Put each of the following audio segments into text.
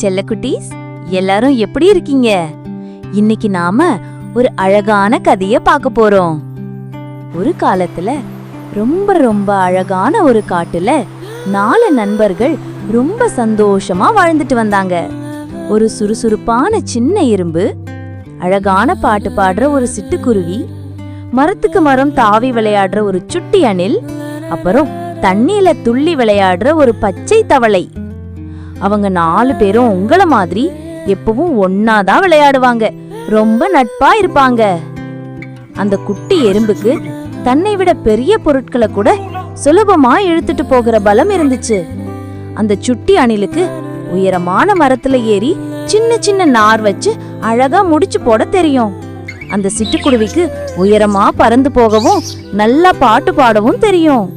செல்லக்குட்டீஸ் எல்லாரும் எப்படி இருக்கீங்க? இன்னைக்கு நாம ஒரு அழகான கதைய பார்க்க போறோம். ஒரு காலத்துல ரொம்ப ரொம்ப அழகான ஒரு காட்டுல நாலு நண்பர்கள் ரொம்ப சந்தோஷமா வாழ்ந்துட்டு வந்தாங்க. ஒரு சுறுசுறுப்பான சின்ன எறும்பு அழகான பாட்டு பாடுற ஒரு சிட்டுக்குருவி மரத்துக்கு மரம் தாவி விளையாடுற ஒரு சுட்டி அணில் அப்புறம் தண்ணியில துள்ளி விளையாடுற ஒரு பச்சை தவளை. அவங்க நாலு பேரும் உங்களை மாதிரி எப்பவும் ஒன்னாதான் விளையாடுவாங்க. ரொம்ப நட்பா இருப்பாங்க. அந்த குட்டி எறும்புக்கு தன்னை விட பெரிய பொருட்களை கூட சுலபமா இழுத்துட்டு போகிற பலம் இருந்துச்சு. அந்த சுட்டி அணிலுக்கு உயரமான மரத்துல ஏறி சின்ன சின்ன நார் வச்சு அழகா முடிச்சு போட தெரியும். அந்த சிட்டுக்குருவிக்கு உயரமா பறந்து போகவும் நல்லா பாட்டு பாடவும் தெரியும்.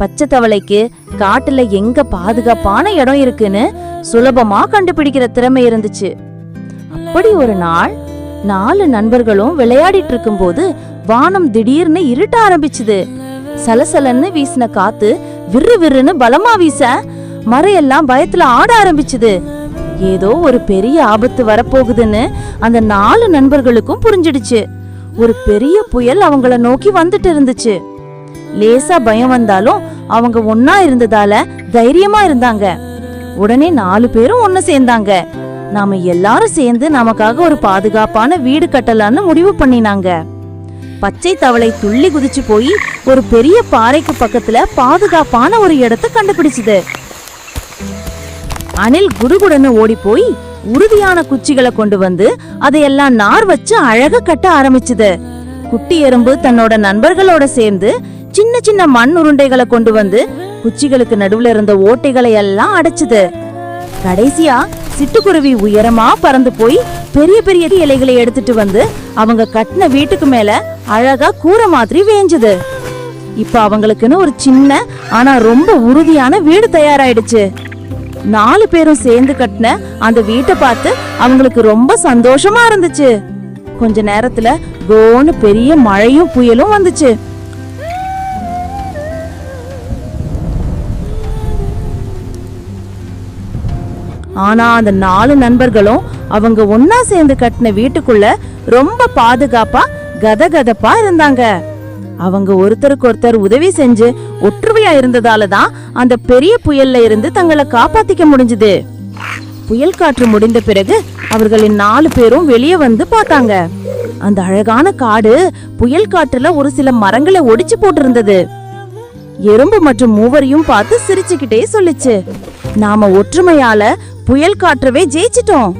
பச்சை தவளைக்கு காட்டுல எங்க பாதுகாப்பான இடம் இருக்குன்னு சுலபமா கண்டுபிடிக்கிற திறமை இருந்துச்சு. அப்படி ஒரு நாள் நாலு நண்பர்களும் விளையாடிட்டு இருக்கும்போது வானம் திடீர்னு இருட்ட ஆரம்பிச்சுது. சலசலன்னு வீசின காத்து விறு விறுன்னு பலமா வீச மரையெல்லாம் பயத்துல ஆட ஆரம்பிச்சுது. ஏதோ ஒரு பெரிய ஆபத்து வரப்போகுதுன்னு அந்த நாலு நண்பர்களுக்கும் புரிஞ்சிடுச்சு. ஒரு பெரிய புயல் அவங்கள நோக்கி வந்துட்டு இருந்துச்சு. லேசா பயம் வந்தாலும் அவங்க ஒன்னா இருந்ததால தைரியமா இருந்தாங்க. உடனே நாலு பேரும் ஒன்னு சேர்ந்தாங்க. நாம எல்லாரும் சேர்ந்து நமக்காக ஒரு பாதுகாப்பான வீடு கட்டலான்னு முடிவு பண்ணினாங்க. பச்சை தவளை துள்ளி குதிச்சு போய் ஒரு பெரிய பாறைக்கு பக்கத்துல பாதுகாப்பான ஒரு இடத்த கண்டுபிடிச்சது. அணில் குடுகுடன்னு ஓடி போய் உறுதியான குச்சிகளை கொண்டு வந்து அதையெல்லாம் நார் வச்சு அழக கட்ட ஆரம்பிச்சது. குட்டி எறும்பு தன்னோட நண்பர்களோட சேர்ந்து சின்ன சின்ன மண் உருண்டைகளை கொண்டு வந்து குச்சிகளுக்கு நடுவுல இருந்த ஓட்டைகளை எல்லாம் அடைச்சுது. கடைசியா சிட்டுக்குருவி உயரமா பறந்து போய் பெரிய பெரிய இலைகளை எடுத்துட்டு வந்து அவங்க கட்டின வீட்டுக்கு மேல அழகா கூரை மாதிரி வேஞ்சுது. இப்ப அவங்களுக்குன்னு ஒரு சின்ன ஆனா ரொம்ப உறுதியான வீடு தயாராயிடுச்சு. நாலு பேரும் சேர்ந்து கட்டின அந்த வீட்டை பார்த்து அவங்களுக்கு ரொம்ப சந்தோஷமா இருந்துச்சு. கொஞ்ச நேரத்துல கோன்னு பெரிய மழையும் புயலும் வந்துச்சு. ஆனா அந்த நாலு நண்பர்களும் அவங்க ஒன்னா சேர்ந்து கட்டின வீட்டுக்குள்ள ரொம்ப பாதுகாப்பா கதகதப்பா இருந்தாங்க. அவங்க ஒருத்தருக்கு ஒருத்தர் உதவி செஞ்சு ஒற்றுமையா இருந்ததால தான் அந்த பெரிய புயல்ல இருந்து தங்களை காப்பாத்திக்க முடிஞ்சது. புயல் காற்று முடிந்த பிறகு அவர்களின் நாலு பேரும் வெளியே வந்து பார்த்தாங்க. அந்த அழகான காடு புயல் காற்றுல ஒரு சில மரங்களை ஒடிச்சு போட்டிருந்தது. எறும்பு மற்றும் மூவரையும் பார்த்து சிரிச்சுக்கிட்டே சொல்லுச்சு. நாம ஒற்றுமையால புயல் காற்றவே ஜெயிச்சிட்டோம்.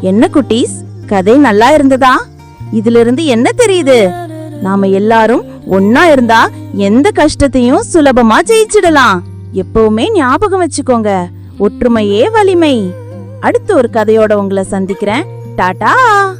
என்ன குட்டீஸ்? கதை நல்லா இருந்ததா? இதுல இருந்து என்ன தெரியுது? நாம எல்லாரும் ஒன்னா இருந்தா எந்த கஷ்டத்தையும் சுலபமா ஜெயிச்சிடலாம். எப்பவுமே ஞாபகம் வச்சுக்கோங்க. ஒற்றுமையே வலிமை. அடுத்த ஒரு கதையோட உங்களை சந்திக்கிறேன். டாடா!